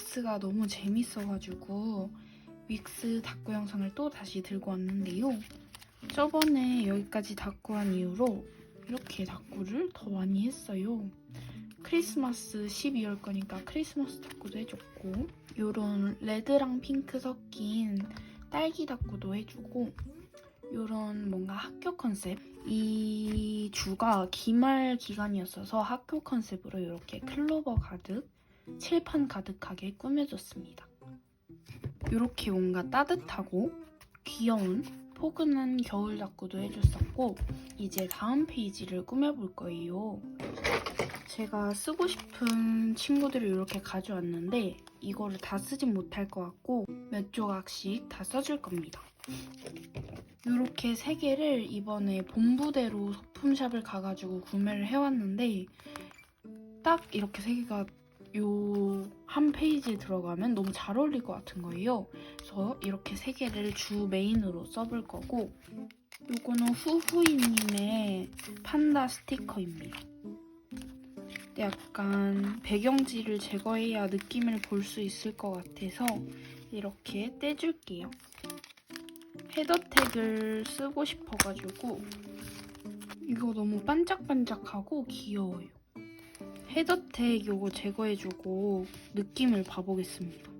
윅스가 너무 재밌어가지고 윅스 닦고 영상을 또 다시 들고 왔는데요. 저번에 여기까지 닦고 한 이후로 이렇게 닦고를 더 많이 했어요. 크리스마스 12월 거니까 크리스마스 닦고도 해줬고 요런 레드랑 핑크 섞인 딸기 닦고도 해주고 요런 뭔가 학교 컨셉 이 주가 기말 기간이었어서 학교 컨셉으로 이렇게 클로버 가득 칠판 가득하게 꾸며줬습니다. 이렇게 뭔가 따뜻하고 귀여운 포근한 겨울 닦고도 해줬었고 이제 다음 페이지를 꾸며볼 거예요. 제가 쓰고 싶은 친구들을 이렇게 가져왔는데 이거를 다 쓰진 못할 것 같고 몇 조각씩 다 써줄 겁니다. 이렇게 세 개를 이번에 본부대로 소품샵을 가가지고 구매를 해왔는데 딱 이렇게 세 개가 요 한 페이지에 들어가면 너무 잘 어울릴 것 같은 거예요. 그래서 이렇게 세 개를 주 메인으로 써볼 거고 요거는 후후이님의 판다 스티커입니다. 약간 배경지를 제거해야 느낌을 볼 수 있을 것 같아서 이렇게 떼줄게요. 헤더 택을 쓰고 싶어가지고 이거 너무 반짝반짝하고 귀여워요. 헤더택 이거 제거해주고 느낌을 봐보겠습니다.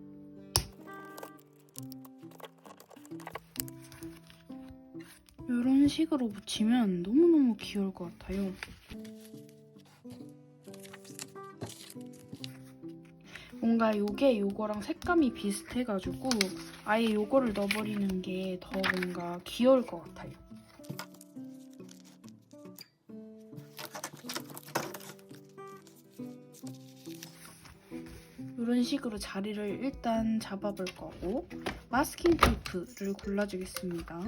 이런 식으로 붙이면 너무너무 귀여울 것 같아요. 뭔가 요게 요거랑 색감이 비슷해가지고 아예 요거를 넣어버리는 게 더 뭔가 귀여울 것 같아요. 이런 식으로 자리를 일단 잡아볼 거고 마스킹 테이프를 골라주겠습니다.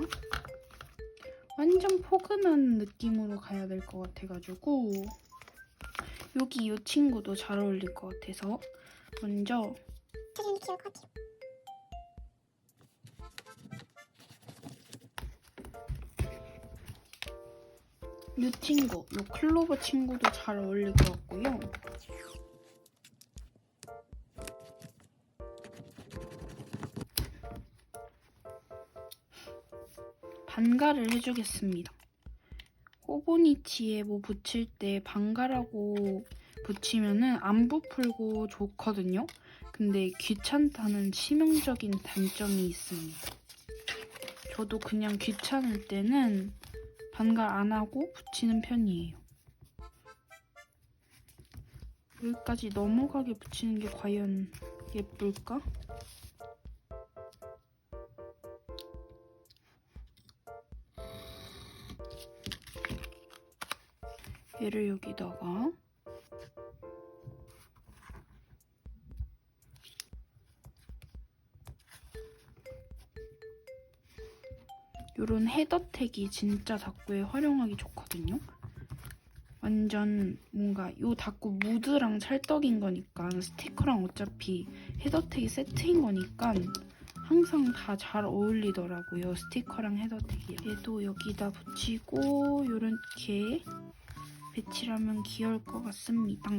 완전 포근한 느낌으로 가야 될 것 같아가지고 여기 이 친구도 잘 어울릴 것 같아서 먼저. 이 친구, 이 클로버 친구도 잘 어울릴 것 같고요. 반가를 해주겠습니다. 호보니치에 뭐 붙일 때 반가라고 붙이면은 안 부풀고 좋거든요. 근데 귀찮다는 치명적인 단점이 있습니다. 저도 그냥 귀찮을 때는 반갈 안 하고 붙이는 편이에요. 여기까지 넘어가게 붙이는 게 과연 예쁠까? 얘를 여기다가 요런 헤더 택이 진짜 닭구에 활용하기 좋거든요. 완전 뭔가 요 닭구 무드랑 찰떡인 거니까 스티커랑 어차피 헤더 택이 세트인 거니까 항상 다 잘 어울리더라고요. 스티커랑 헤더 택이. 얘도 여기다 붙이고 요렇게 배치를 하면 귀여울 것 같습니다.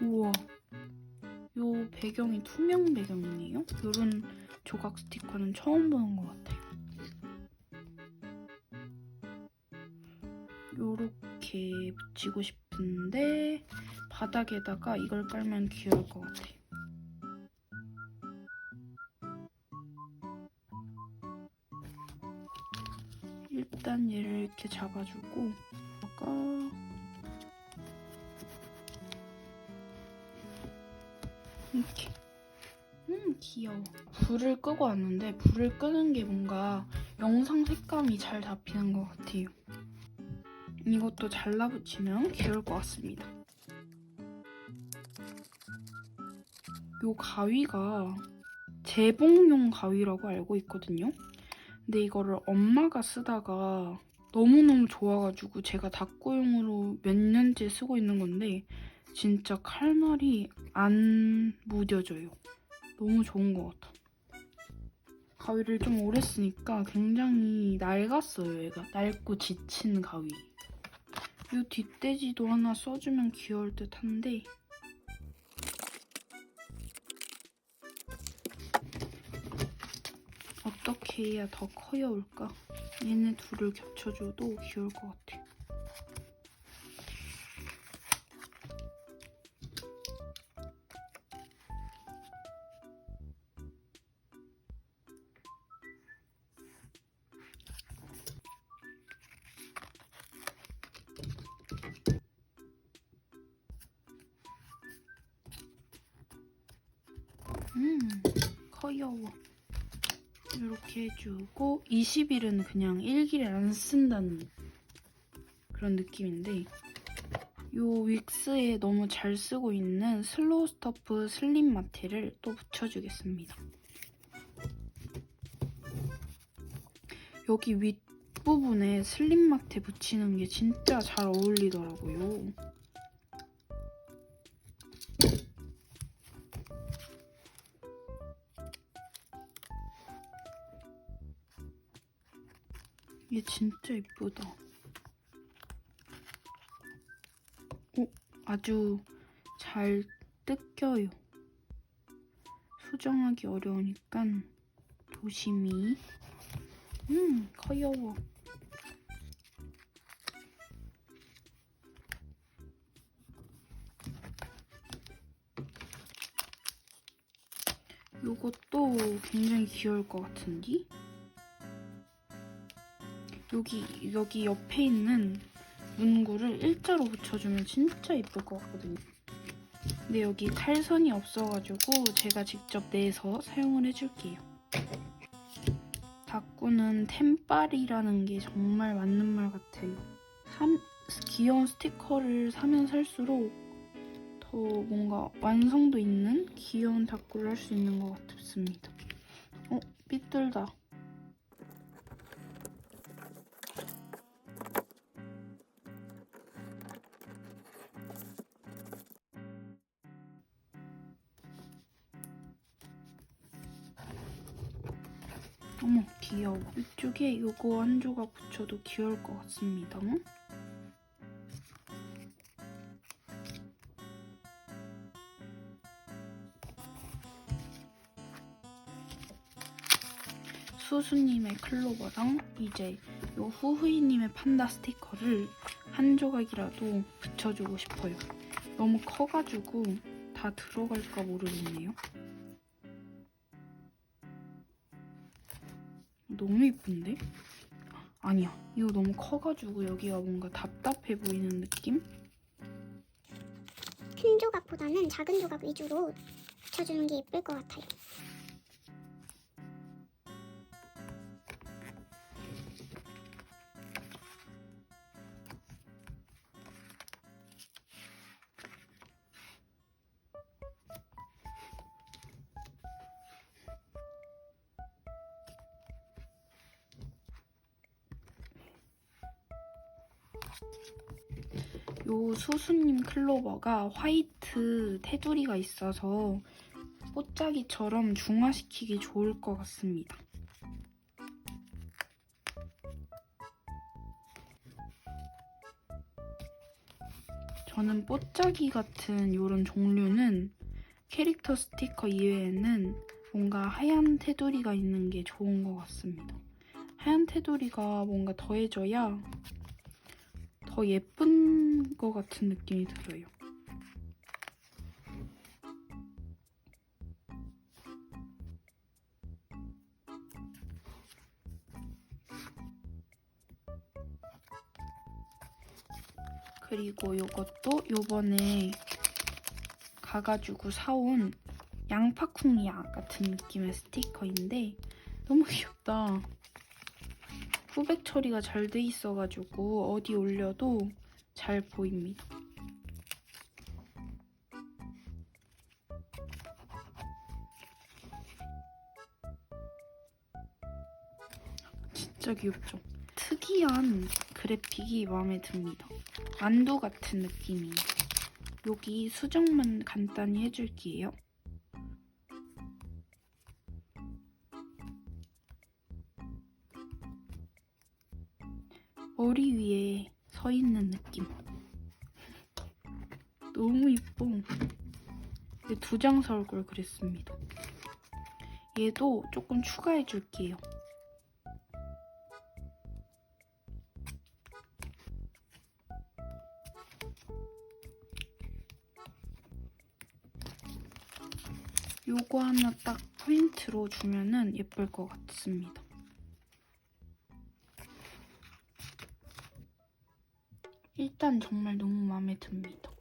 우와. 요 배경이 투명 배경이네요. 요런 조각 스티커는 처음 보는 것 같아요. 요렇게 붙이고 싶은데 바닥에다가 이걸 깔면 귀여울 것 같아요. 일단 얘를 이렇게 잡아주고 아까 이렇게. 음 귀여워. 불을 끄고 왔는데 불을 끄는 게 뭔가 영상 색감이 잘 잡히는 것 같아요. 이것도 잘라붙이면 귀여울 것 같습니다 요 가위가 재봉용 가위라고 알고 있거든요 근데 이거를 엄마가 쓰다가 너무너무 좋아가지고 제가 닭구용으로 몇 년째 쓰고 있는 건데 진짜 칼날이 안 무뎌져요. 너무 좋은 것 같아. 가위를 좀 오래 쓰니까 굉장히 낡았어요, 얘가. 낡고 지친 가위. 이 뒷돼지도 하나 써주면 귀여울 듯 한데 어떻게 해야 더 커여올까? 얘네 둘을 겹쳐줘도 귀여울 것 같아. 이렇게 해주고 20일은 그냥 일기를 안 쓴다는 그런 느낌인데 요 윅스에 너무 잘 쓰고 있는 슬로우 스토프 슬림 마테를 또 붙여주겠습니다. 여기 윗부분에 슬림 마테 붙이는 게 진짜 잘 어울리더라고요. 얘 진짜 예쁘다. 어, 아주 잘 뜯겨요. 수정하기 어려우니까 조심히. 음, 커여워. 요것도 굉장히 귀여울 것 같은데? 여기 여기 옆에 있는 문구를 일자로 붙여주면 진짜 예쁠 것 같거든요. 근데 여기 탈선이 없어가지고 제가 직접 내서 사용을 해줄게요. 다꾸는 템빨이라는 게 정말 맞는 말 같아요. 삼- 귀여운 스티커를 사면 살수록 더 뭔가 완성도 있는 귀여운 다꾸를 할 수 있는 것 같습니다. 어, 삐뚤다. 어머 귀여워. 이쪽에 요거 한 조각 붙여도 귀여울 것 같습니다. 수수님의 클로버랑 이제 요 후후이님의 판다 스티커를 한 조각이라도 붙여주고 싶어요. 너무 커가지고 다 들어갈까 모르겠네요 너무 이쁜데? 아니야 이거 너무 커가지고 여기가 뭔가 답답해 보이는 느낌? 큰 조각보다는 작은 조각 위주로 붙여주는 게 예쁠 것 같아요. 요 수수님 클로버가 화이트 테두리가 있어서 꽃자기처럼 중화시키기 좋을 것 같습니다. 저는 뽀짜기 같은 이런 종류는 캐릭터 스티커 이외에는 뭔가 하얀 테두리가 있는 게 좋은 것 같습니다. 하얀 테두리가 뭔가 더해져야 더 예쁜 것 같은 느낌이 들어요. 그리고 이것도 요번에 가가지고 사온 양파쿵이야 같은 느낌의 스티커인데 너무 귀엽다. 후백 처리가 잘 돼 있어가지고 어디 올려도 잘 보입니다. 진짜 귀엽죠? 특이한 그래픽이 마음에 듭니다. 만두 같은 느낌이에요. 여기 수정만 간단히 해줄게요. 머리 위에 서 있는 느낌. 너무 이뻐. 두장 사올 걸 그랬습니다. 얘도 조금 추가해 줄게요. 요거 하나 딱 포인트로 주면은 예쁠 것 같습니다. 일단 정말 너무 마음에 듭니다.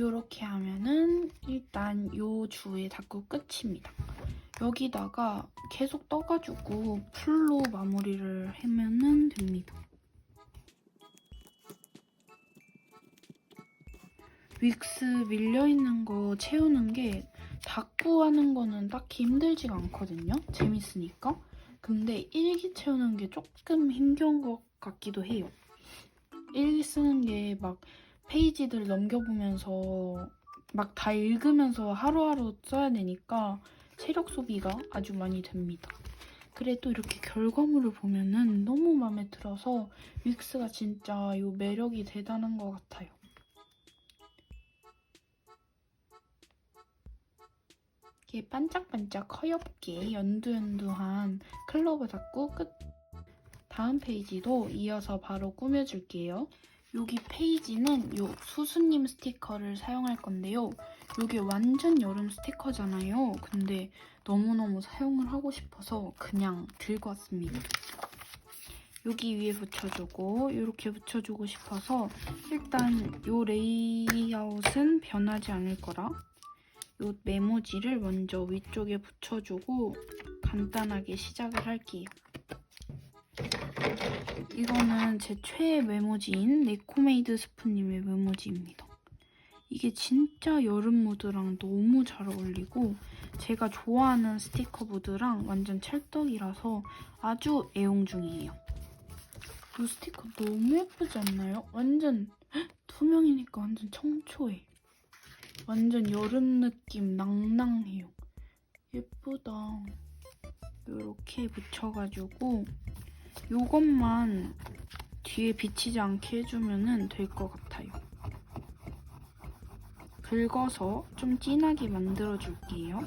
이렇게 하면은 일단 요 주에 닦고 끝입니다. 여기다가 계속 떠가지고 풀로 마무리를 하면은 됩니다. 윅스 밀려있는 거 채우는 게 닦고 하는 거는 딱히 힘들지가 않거든요. 재밌으니까. 근데 일기 채우는 게 조금 힘겨운 것 같기도 해요. 일기 쓰는 게 막 페이지들 넘겨보면서 막 다 읽으면서 하루하루 써야 되니까 체력 소비가 아주 많이 됩니다. 그래도 이렇게 결과물을 보면은 너무 마음에 들어서 윅스가 진짜 요 매력이 대단한 것 같아요. 이게 반짝반짝 허옇게 연두연두한 클로버 닫고 끝. 다음 페이지도 이어서 바로 꾸며줄게요. 여기 페이지는 요 수수님 스티커를 사용할 건데요. 이게 완전 여름 스티커잖아요. 근데 너무너무 사용을 하고 싶어서 그냥 들고 왔습니다. 여기 위에 붙여주고 이렇게 붙여주고 싶어서 일단 요 레이아웃은 변하지 않을 거라 요 메모지를 먼저 위쪽에 붙여주고 간단하게 시작을 할게요. 이거는 제 최애 메모지인 네코메이드 스프님의 메모지입니다. 이게 진짜 여름 무드랑 너무 잘 어울리고 제가 좋아하는 스티커 무드랑 완전 찰떡이라서 아주 애용 중이에요. 이 스티커 너무 예쁘지 않나요? 완전 헉, 투명이니까 완전 청초해. 완전 여름 느낌 낭낭해요. 예쁘다. 이렇게 붙여가지고 요것만 뒤에 비치지 않게 해주면 될 것 같아요. 긁어서 좀 진하게 만들어줄게요.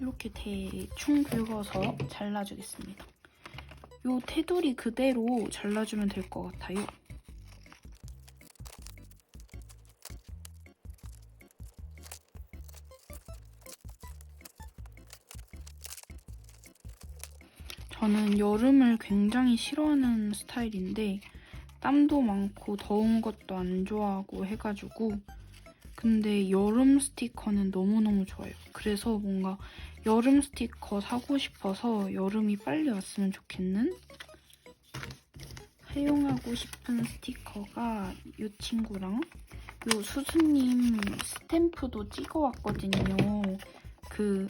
이렇게 대충 긁어서 잘라주겠습니다. 요 테두리 그대로 잘라주면 될 것 같아요. 여름을 굉장히 싫어하는 스타일인데 땀도 많고 더운 것도 안 좋아하고 해가지고 근데 여름 스티커는 너무너무 좋아요. 그래서 뭔가 여름 스티커 사고 싶어서 여름이 빨리 왔으면 좋겠는 사용하고 싶은 스티커가 이 친구랑 요 수수님 스탬프도 찍어왔거든요. 그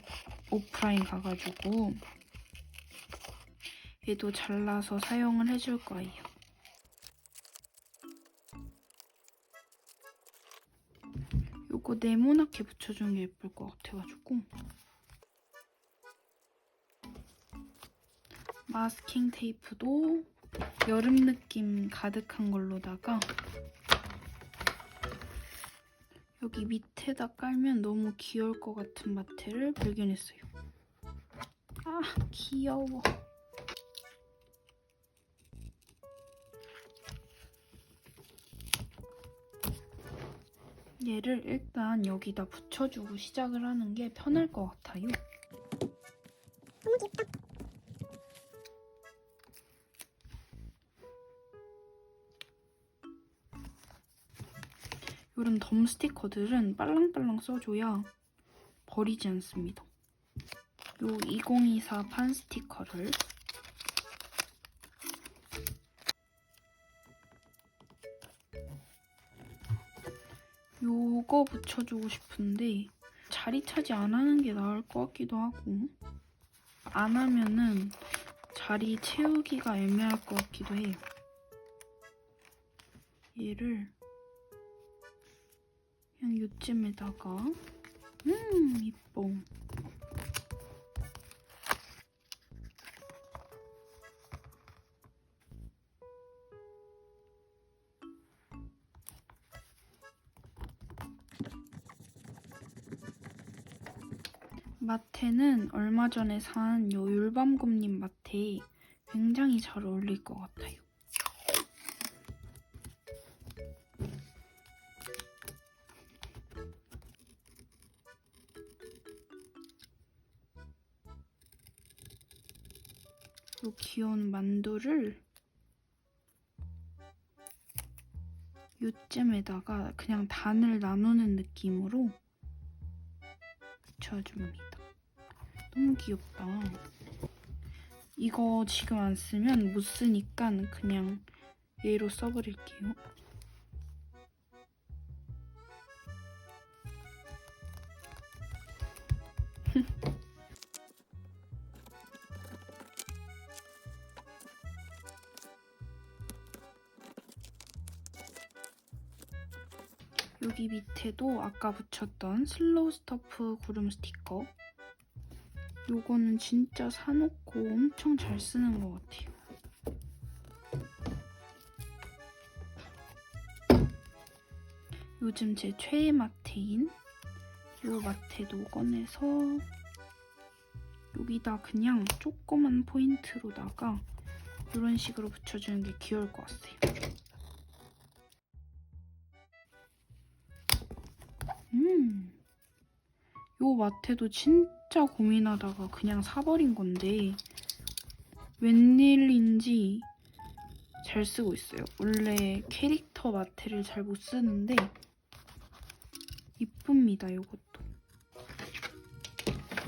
오프라인 가가지고 얘도 잘라서 사용을 해줄 거예요. 요거 네모나게 붙여주는 게 예쁠 것 같아가지고 마스킹 테이프도 여름 느낌 가득한 걸로다가 여기 밑에다 깔면 너무 귀여울 것 같은 마테를 발견했어요. 아, 귀여워. 얘를 일단 여기다 붙여주고 시작을 하는 게 편할 것 같아요. 이런 덤 스티커들은 빨랑빨랑 써줘야 버리지 않습니다. 요 2024 판 스티커를 요거 붙여주고 싶은데 자리 차지 안 하는 게 나을 것 같기도 하고 안 하면은 자리 채우기가 애매할 것 같기도 해요. 얘를 그냥 요쯤에다가 음 이뻐 마테는 얼마 전에 산 요 율밤곰님 마테 굉장히 잘 어울릴 것 같아요. 요 귀여운 만두를 요쯤에다가 그냥 단을 나누는 느낌으로 붙여줍니다. 너무 귀엽다. 이거 지금 안 쓰면 못 쓰니까 그냥 얘로 써버릴게요. 여기 밑에도 아까 붙였던 슬로우 스토프 구름 스티커 요거는 진짜 사놓고 엄청 잘 쓰는 것 같아요. 요즘 제 최애 마테인 요 마테도 꺼내서 여기다 그냥 조그만 포인트로다가 이런 식으로 붙여주는 게 귀여울 것 같아요. 음, 요 마테도 진짜 고민하다가 그냥 사버린 건데 웬일인지 잘 쓰고 있어요. 원래 캐릭터 마테를 잘 못 쓰는데 이쁩니다, 요것도.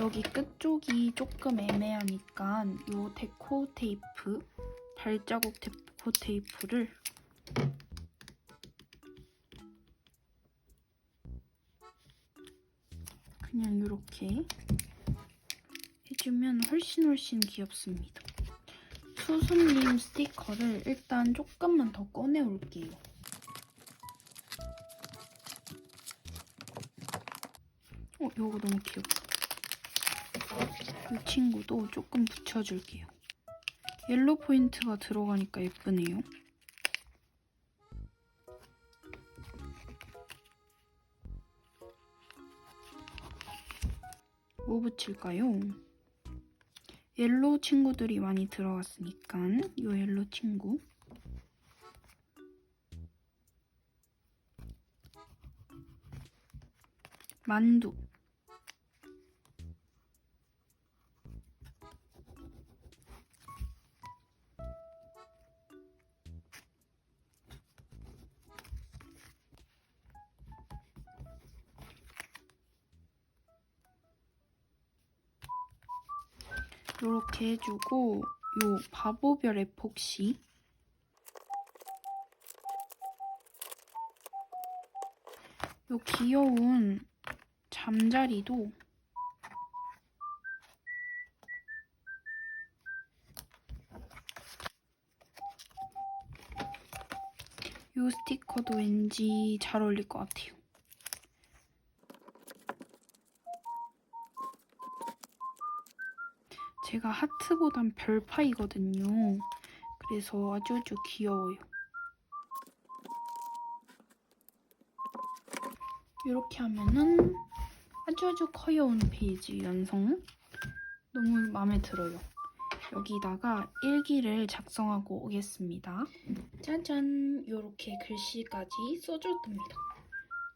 여기 끝쪽이 조금 애매하니까 요 데코 테이프, 발자국 데코 테이프를 그냥 이렇게 해주면 훨씬 훨씬 귀엽습니다. 수수님 스티커를 일단 조금만 더 꺼내 올게요. 어, 이거 너무 귀엽다. 이 친구도 조금 붙여줄게요. 옐로 포인트가 들어가니까 예쁘네요. 뭐 붙일까요? 옐로우 친구들이 많이 들어갔으니까 요 옐로우 친구 만두 이렇게 해주고 요 바보별 에폭시 요 귀여운 잠자리도 요 스티커도 왠지 잘 어울릴 것 같아요. 제가 하트보단 별파이거든요. 그래서 아주 아주 귀여워요. 이렇게 하면은 아주 아주 커요 홈페이지 완성. 너무 마음에 들어요. 여기다가 일기를 작성하고 오겠습니다. 짜잔! 이렇게 글씨까지 써줬답니다.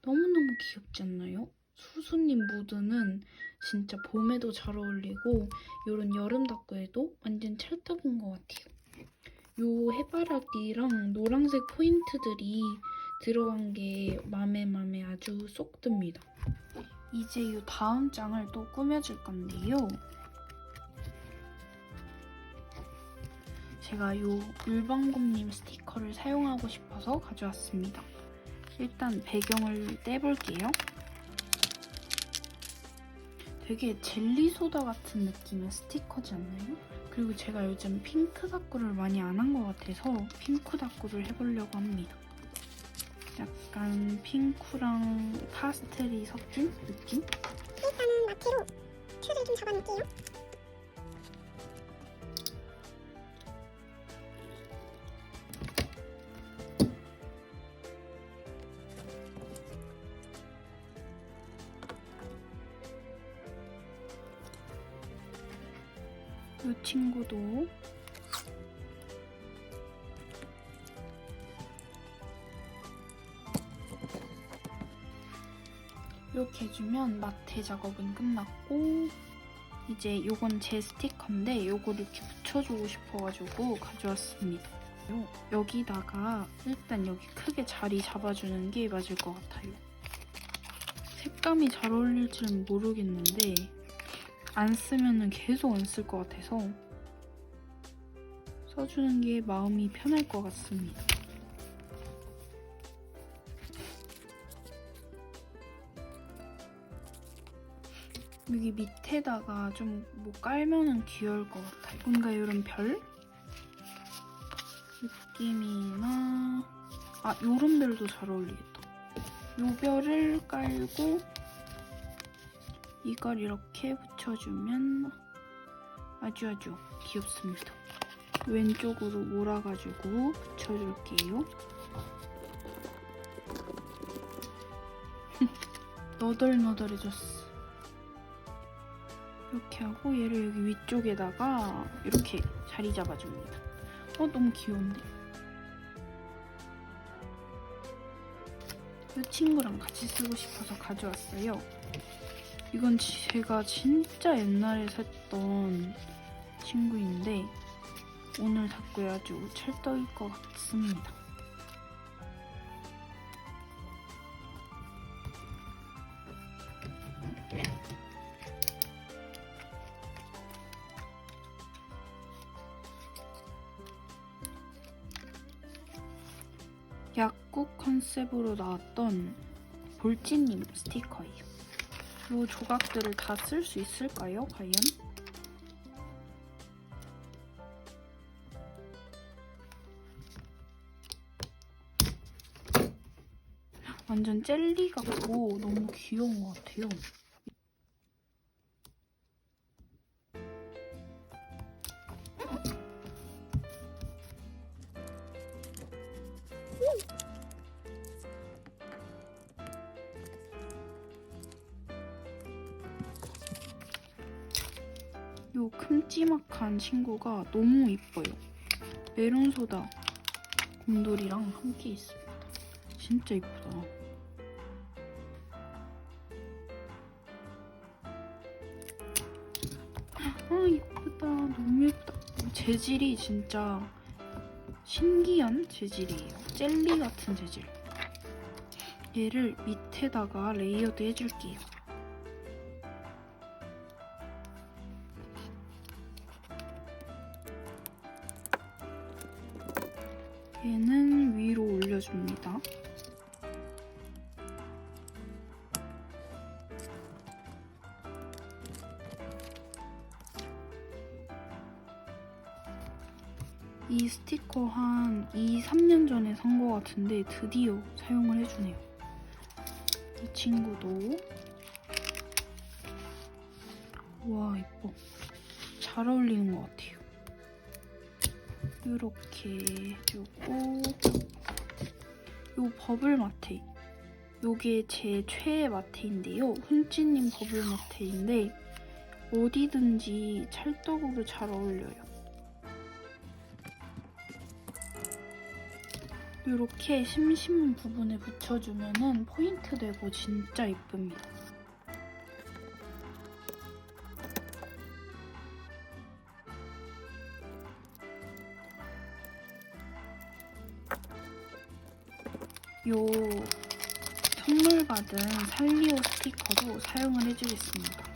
너무너무 귀엽지 않나요? 수수님 무드는 진짜 봄에도 잘 어울리고 이런 여름 닭구에도 완전 찰떡인 것 같아요. 요 해바라기랑 노란색 포인트들이 들어간 게 맘에 맘에 아주 쏙 듭니다. 이제 이 다음 장을 또 꾸며줄 건데요. 제가 이 물방곰님 스티커를 사용하고 싶어서 가져왔습니다. 일단 배경을 떼볼게요. 되게 젤리소다 같은 느낌의 스티커지 않나요? 그리고 제가 요즘 핑크 다꾸를 많이 안 한 것 같아서 핑크 다꾸를 해보려고 합니다. 약간 핑크랑 파스텔이 섞인 느낌? 일단은 마테로 틀을 좀 잡아놓을게요. 이 친구도 이렇게 해주면 마테 작업은 끝났고 이제 요건 제 스티커인데 요거를 이렇게 붙여주고 싶어가지고 가져왔습니다. 요- 여기다가 일단 여기 크게 자리 잡아주는 게 맞을 것 같아요. 색감이 잘 어울릴지는 모르겠는데 안 쓰면은 계속 안 쓸 것 같아서 써주는 게 마음이 편할 것 같습니다. 여기 밑에다가 좀 뭐 깔면은 귀여울 것 같아요. 뭔가 이런 별 느낌이나 아 요런 별도 잘 어울리겠다. 요 별을 깔고 이걸 이렇게 붙여주면 아주 아주 귀엽습니다. 왼쪽으로 몰아가지고 붙여줄게요. 너덜너덜해졌어. 이렇게 하고 얘를 여기 위쪽에다가 이렇게 자리 잡아줍니다. 어 너무 귀여운데? 이 친구랑 같이 쓰고 싶어서 가져왔어요. 이건 제가 진짜 옛날에 샀던 친구인데 오늘 닦고에 아주 찰떡일 것 같습니다. 약국 컨셉으로 나왔던 볼찌님 스티커예요. 이 조각들을 다 쓸 수 있을까요, 과연? 완전 젤리 같고 너무 귀여운 것 같아요. 요 큼지막한 친구가 너무 이뻐요. 메론소다 곰돌이랑 함께 있습니다. 진짜 이쁘다. 아 이쁘다. 너무 예쁘다. 재질이 진짜 신기한 재질이에요. 젤리 같은 재질. 얘를 밑에다가 레이어드 해줄게요. 한 2, 3년 전에 산 거 같은데 드디어 사용을 해주네요. 이 친구도 와 이뻐. 잘 어울리는 것 같아요. 이렇게 해주고 요 버블 마테 요게 제 최애 마테인데요. 훈찌님 버블 마테인데 어디든지 찰떡으로 잘 어울려요. 이렇게 심심한 부분에 붙여주면은 포인트 되고 진짜 이쁩니다. 요 선물 받은 살리오 스티커도 사용을 해주겠습니다.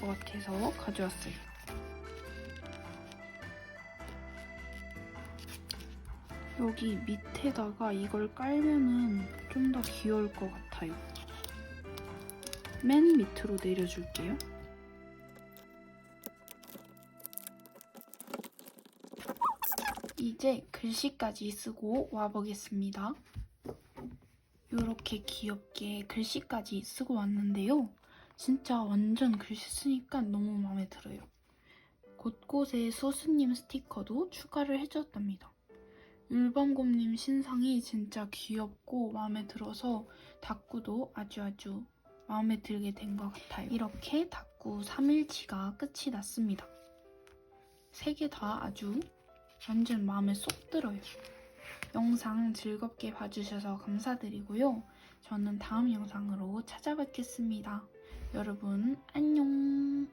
것 같아서 가져왔어요. 여기 밑에다가 이걸 깔면은 좀 더 귀여울 것 같아요. 맨 밑으로 내려줄게요. 이제 글씨까지 쓰고 와보겠습니다. 이렇게 귀엽게 글씨까지 쓰고 왔는데요. 진짜 완전 글씨 쓰니까 너무 마음에 들어요. 곳곳에 소스님 스티커도 추가를 해줬답니다. 율범곰님 신상이 진짜 귀엽고 마음에 들어서 닭구도 아주 아주 마음에 들게 된 것 같아요. 이렇게 닭구 3일치가 끝이 났습니다. 세 개 다 아주 완전 마음에 쏙 들어요. 영상 즐겁게 봐주셔서 감사드리고요. 저는 다음 영상으로 찾아뵙겠습니다. 여러분 안녕.